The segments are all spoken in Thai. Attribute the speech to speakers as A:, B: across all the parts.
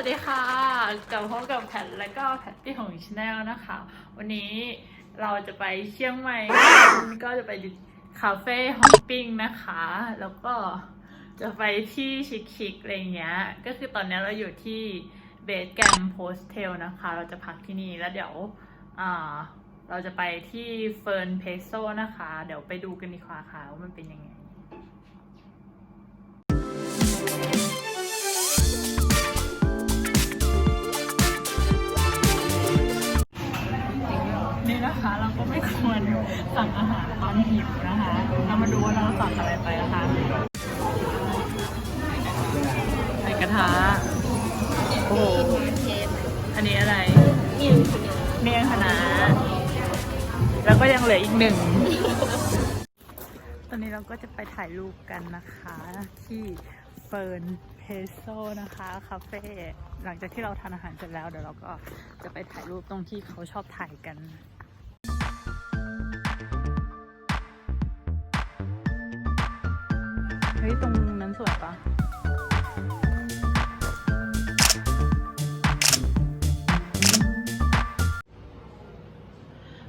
A: สวัสดีค่ะกลับพบกับแพทและก็แพทตี้ของชาแนลนะคะ วันนี้เราจะไปเชียงใหม่ก็จะไปคาเฟ่ฮอปปิ้งนะคะ แล้วก็จะไปที่ชิคๆอะไรเงี้ย ก็คือตอนนี้เราอยู่ที่เบสแกรมโฮสเทลนะคะ เราจะพักที่นี่แล้วเดี๋ยวอ่าเราจะไปที่เฟิร์นเพโซนะคะ เดี๋ยวไปดูกันดีกว่าค่ะว่ามันเป็นยังไง นะคะ เราก็ไม่ควรสั่งอาหารตอนหิวนะคะ เรามาดูว่าเราสั่งอะไรไปนะคะไข่กระทะโอ้โหอันนี้อะไรเมี่ยงคณะแล้วก็ยังเหลืออีกหนึ่ง ตอนนี้เราก็จะไปถ่ายรูปกันนะคะ ที่เฟิร์นเพโซนะคะคาเฟ่หลังจากที่เราทานอาหารเสร็จแล้วเดี๋ยวเราก็จะไปถ่ายรูปตรงที่เขาชอบถ่ายกัน เฮ้ย ตรงนั้นสวยปะ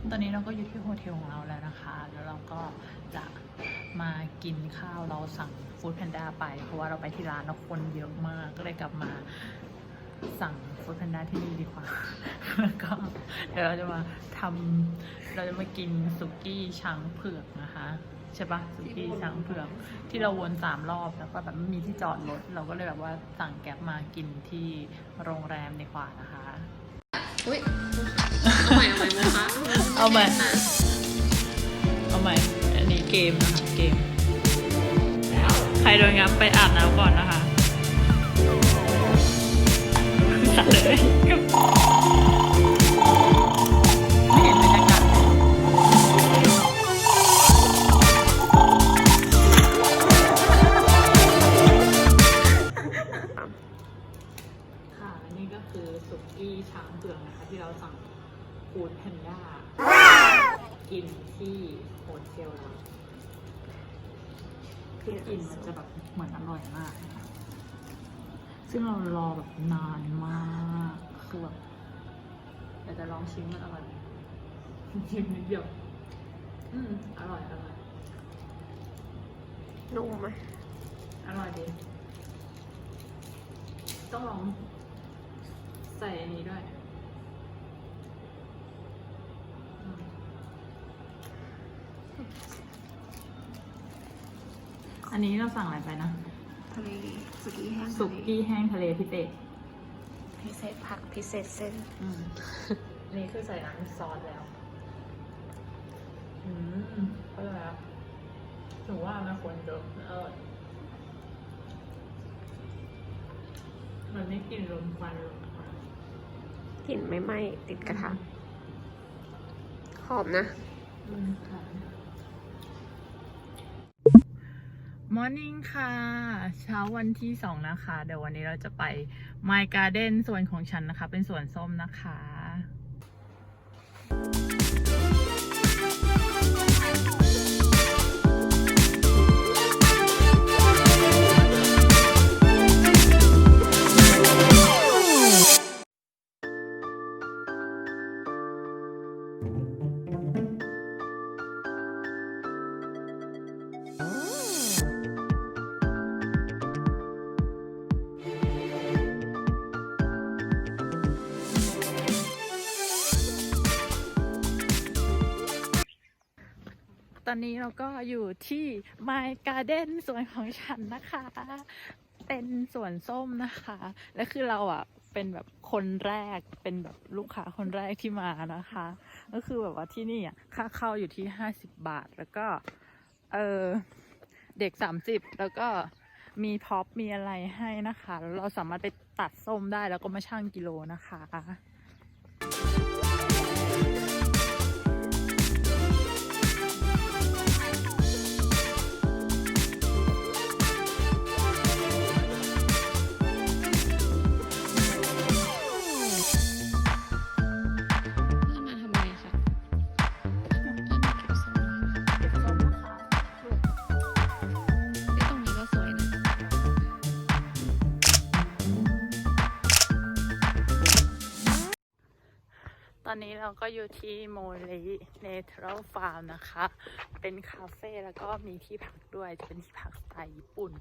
A: ตอนนี้เราก็อยู่ที่โฮเทลของเราแล้วนะคะ แล้วเราก็จะมากินข้าวเราสั่งฟู้ดแพนด้าไป เพราะว่าเราไปที่ร้านแล้วคนเยอะมาก ก็เลยกลับมาสั่งฟู้ดแพนด้าที่นี่ดีกว่า แล้วก็เดี๋ยวเราจะมาทำเราจะมากินสุกี้ช้างเผือกนะคะ ใช่ปะสุกี้ช้างเผือกที่เราวนสามรอบแล้วก็แบบไม่มีที่จอดรถเราก็เลยแบบว่าสั่งแก๊ปมากินที่โรงแรมดีกว่านะคะ
B: อุ้ยเอาใหม่เอาใหม่โมคะ
A: เอาใหม่เอาใหม่อันนี้เกมนะคะเกม ใครโดนงับไปอาบน้ำก่อนนะคะสัตว์เลย ฟูดแพนด้ากินที่โฮเทลเราคือกลินมันจะแบบเหมือนอร่อยมากนะคะซึ่งเรารอแบบนานมากคือแบบแต่จะลองชิมมันอร่อยไหมชิมนิดเดียว อืมอร่อยอร่อย
B: นุ่มไหม
A: อร่อยดี ต้องลองใส่อันนี้ด้วยอืม อันนี้เราสั่งอะไรไปนะ
B: ทะเลสุกี้แห้ง
A: สุกี้แห้งทะเลพิเศษ
B: พิเศษผักพิเศษเส้น
A: อืมอันนี้คือใส่น้ำซอสแล้ว อืมก็แล้วหนูว่ามันควรเยอะเออมันไม่กลินลมควันลมควัน
B: กลิ่นไม่ไหม้ติดกระทะหอมนะ
A: มอ มอร์นิ่งค่ะ เช้าวันที่สองนะคะ เดี๋ยววันนี้เราจะไป My Garden ส่วนของฉันนะคะ เป็นสวนส้มนะคะ อนนี้เราก็อยู่ที่ My Garden สวนของฉันนะคะ เป็นสวนส้มนะคะ และคือเราอะเป็นแบบคนแรกเป็นแบบลูกค้าคนแรกที่มานะคะ ก็คือแบบว่าที่นี่อะค่าเข้าอยู่ที่ห้าสิบบาทแล้วก็เออเด็กสามสิบแล้วก็มีพ็อปมีอะไรให้นะคะแล้วเราสามารถไปตัดส้มได้แล้วก็มาชั่งกิโลนะคะ
B: เรา
A: ก็อยู่ที่โมลีเนเธอรัลฟาร์มนะคะ เป็นคาเฟ่แล้วก็มีที่พักด้วย จะเป็นที่พักสไตล์ญี่ปุ่น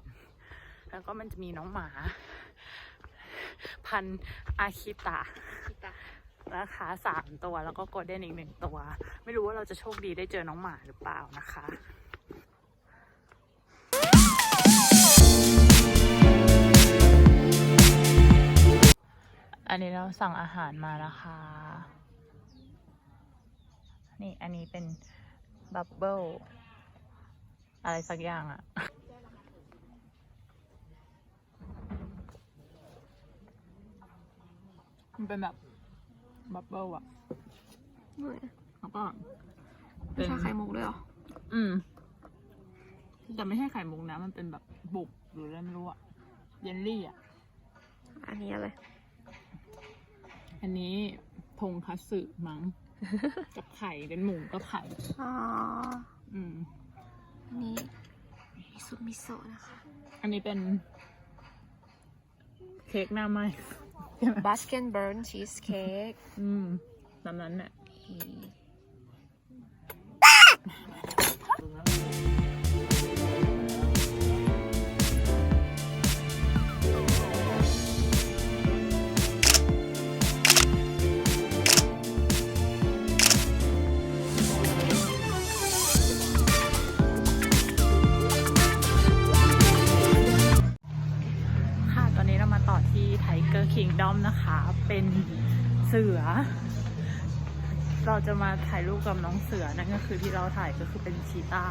A: แล้วก็มันจะมีน้องหมา พันอาคิตะนะคะสามตัวแล้วก็โกลเด้นอีกหนึ่งตัว ไม่รู้ว่าเราจะโชคดีได้เจอน้องหมาหรือเปล่านะคะอันนี้เราสั่งอาหารมานะคะ นี่อันนี้เป็นบับเบิลอะไรสักอย่างอะมันเป็นแบบบับเบิลอะแล้วก็
B: ไม่ใช่ไข่มุกด้วยเหรอ
A: อืม แต่ไม่ใช่ไข่มุกนะ มันเป็นแบบบุกหรืออะไรไม่รู้อะเยลลี่อะ
B: อันนี้อะไร
A: อันนี้ทงคัตสึมั้ง กับไข่เป็นหมูกับไข่
B: อ๋อ
A: อืม
B: อันนี้มิซุมิโซะนะคะ
A: อันนี้เป็น เค้กหน้าไหมใช่ไหม
B: บัสเกนเบิร์นชีสเค้ก
A: อืมตามนั้นแหละค่ะ เสือ เราจะมาถ่ายรูปกับน้องเสือนั่นก็คือที่เราถ่ายก็คือเป็นชีตา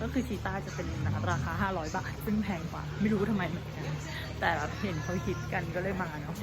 A: ก็คือชีตาจะเป็นราคา 500 บาท ซึ่งแพงกว่า ไม่รู้ทำไมเหมือนกันแต่เห็นเขาคิดกันก็เลยมาเนาะ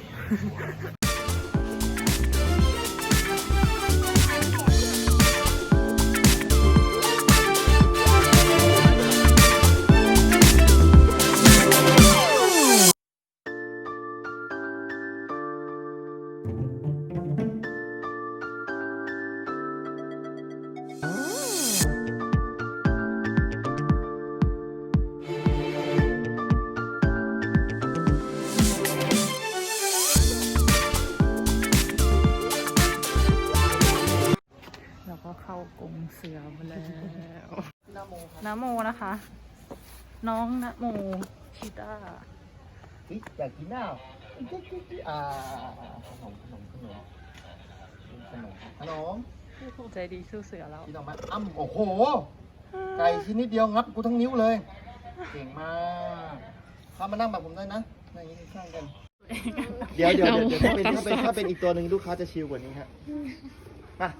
A: เสือมาแล้วนะโมนะคะ น้องนะโมชีตา
C: เฮ้ยอยากกินน้าวอ่าขนมขนมขนมขนมขนม
A: ใจดีสู้เสือแล้ว
C: กินออกมาอ้ำโอ้โห ไก่ชิ้นนิดเดียวงับกูทั้งนิ้วเลย เก่งมากเข้ามานั่งแบบผมได้นะนั่งอย่างนี้ข้างกัน เดี๋ยวเดี๋ยวเดี๋ยวถ้าเป็นถ้าเป็นถ้าเป็นอีกตัวหนึ่งลูกค้าจะชิลกว่านี้ฮะมา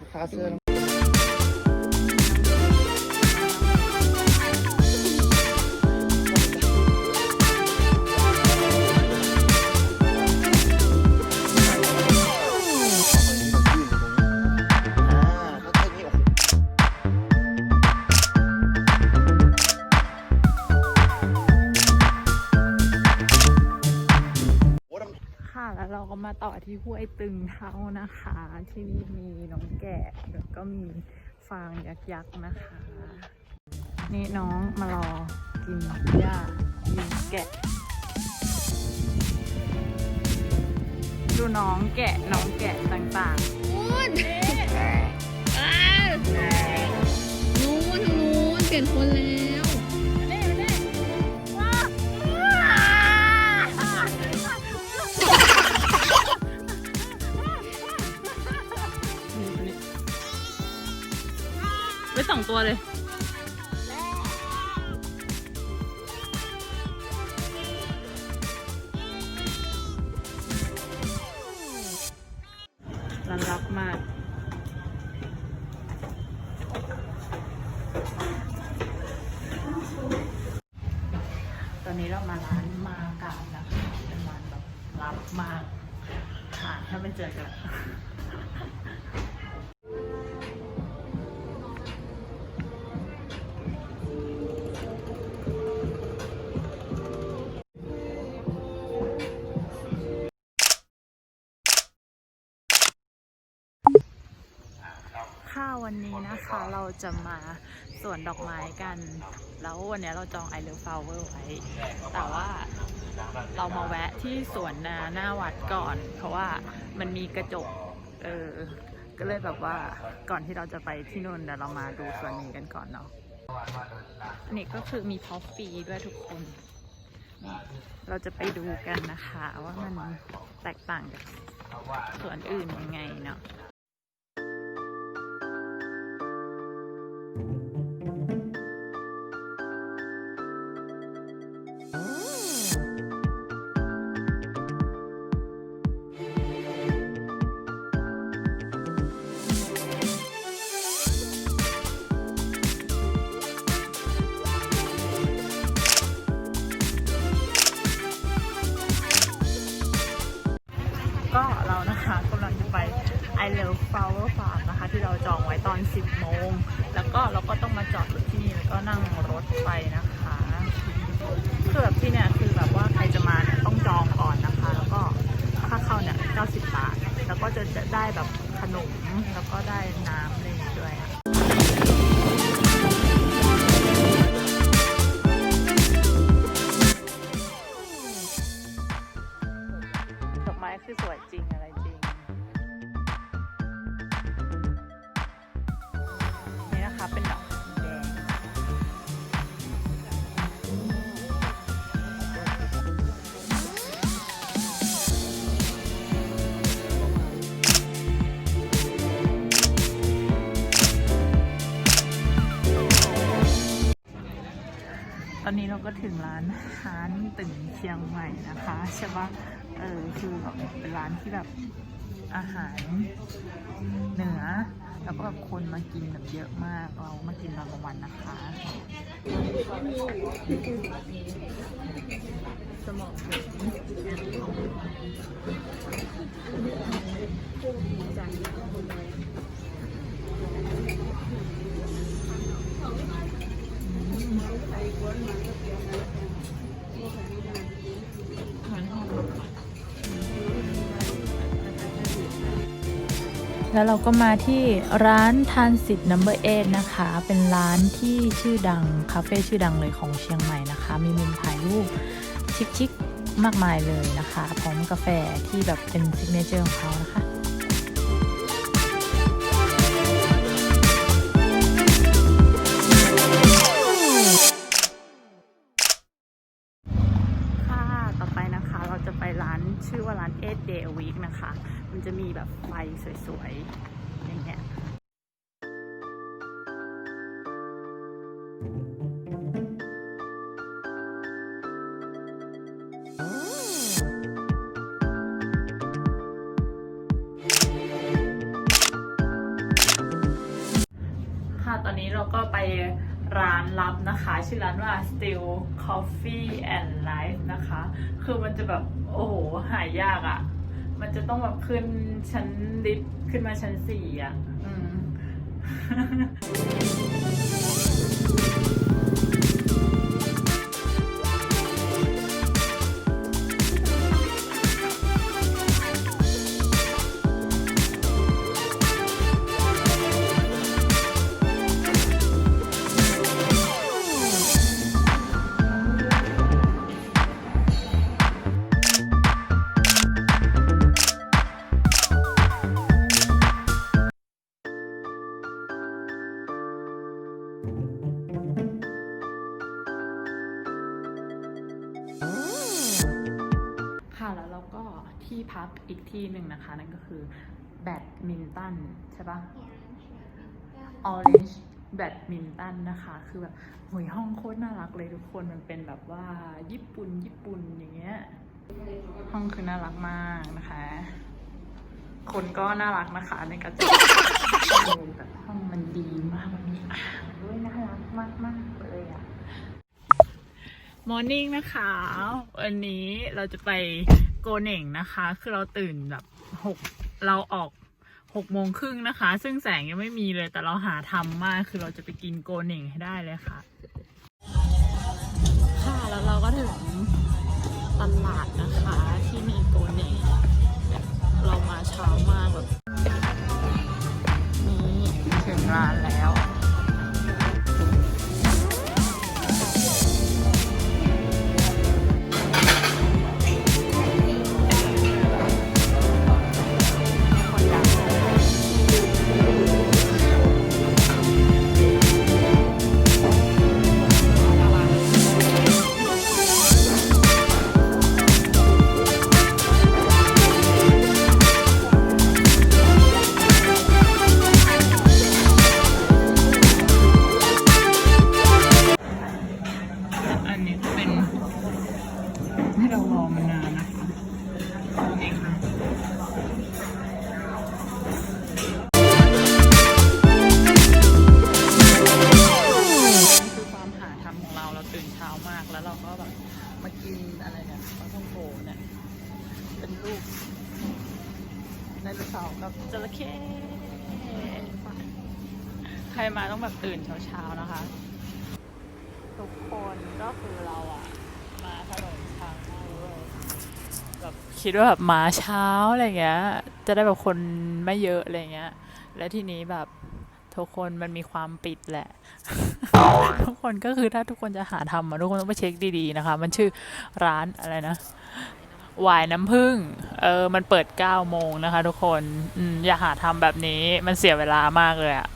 C: ลูกค้าเสื้ออ่ เรา
A: ก็มาต่อที่ห้วยตึงเท้านะคะ ที่นี่มีน้องแกะแล้วก็มีฟางยักษ์ๆนะคะ นี่น้องมารอกินหญ้ากินแกะ ดูน้องแกะน้องแกะต่าง
B: นู่นอ้าวนู่นนู่นเปลี่ยนคนแล้ว
A: ตัวเลยน่ารักมาก ตอนนี้เรามาร้านมากาบนะคะเป็นร้านแบบลับมากหาถ้าไม่เจอกัน วันนี้นะคะเราจะมาสวนดอกไม้กัน แล้ววันนี้เราจอง I Love Flower ไว้ แต่ว่าเรามาแวะที่สวนนาหน้าวัดก่อน เพราะว่ามันมีกระจก เออ ก็เลยแบบว่าก่อนที่เราจะไปที่นู่นเดี๋ยวเรามาดูส่วนนี้กันก่อนเนาะอันนี้ก็คือมีพอฟฟีด้วยทุกคนนี่เราจะไปดูกันนะคะว่ามันแตกต่างจากส่วนอื่นยังไงเนาะ นี้เราก็ถึงร้านฮานตึงเชียงใหม่นะคะใช่ปะเออคือแบบเป็นร้านที่แบบอาหารเหนือ แล้วก็แบบคนมากินแบบเยอะมากเรามากินตอนกลางวันนะคะสมองถึง แล้วเราก็มาที่ร้านทานสิทธิ์ number 8นะคะ เป็นร้านที่ชื่อดัง คาเฟ่ชื่อดังเลยของเชียงใหม่นะคะ มีมุมถ่ายรูปชิคๆมากมายเลยนะคะ พร้อมกาแฟที่แบบเป็นซิกเนเจอร์ของเขานะคะค่ะ a Week นะคะ มันจะมีแบบไฟสวยๆ อย่างเงี้ยค่ะตอนนี้เราก็ไปร้านลับนะคะ ชื่อร้านว่า Still Coffee and Life นะคะ คือมันจะแบบ โอ้โห หายากอะ่ะ มันจะต้องแบบขึ้นชั้นลิฟต์ขึ้นมาชั้นสี่อะ่ะ อืม ค่ะแล้วเราก็ที่พักอีกที่หนึ่งนะคะ นั่นก็คือแบดมินตันใช่ปะ Orange แบดมินตันนะคะ คือแบบหวยห้องโคตรน่ารักเลยทุกคนมันเป็นแบบว่าญี่ปุ่นญี่ปุ่นอย่างเงี้ย ห้องคือน่ารักมากนะคะ คนก็น่ารักนะคะในกระจกแบบห้องมันดีมากมันมีอ่างด้วยน่ารัก มากมากเลยอะมอร์นิ่งนะคะวันนี้เราจะไปโกเน่งนะคะ คือเราตื่นแบบหกเราออกหกโมงครึ่งนะคะ ซึ่งแสงยังไม่มีเลยแต่เราหาทำมากคือเราจะไปกินโกเน่งให้ได้เลยค่ะ ค่ะแล้วเราก็ถึงตลาดนะคะที่มีโกเน่งเรามาเช้ามากแบบนี่ถึงร้านแล้ว คิดว่าแบบมาเช้าอะไรเงี้ย จะได้แบบคนไม่เยอะอะไรเงี้ย และทีนี้แบบทุกคนมันมีความปิดแหละ ทุกคนก็คือถ้าทุกคนจะหาทำทุกคนต้องไปเช็คดีๆนะคะ มันชื่อร้านอะไรนะวายน้ำผึ้งเออ มันเปิด9โมงนะคะ ทุกคน อืมอย่าหาทำแบบนี้ มันเสียเวลามากเลยอะ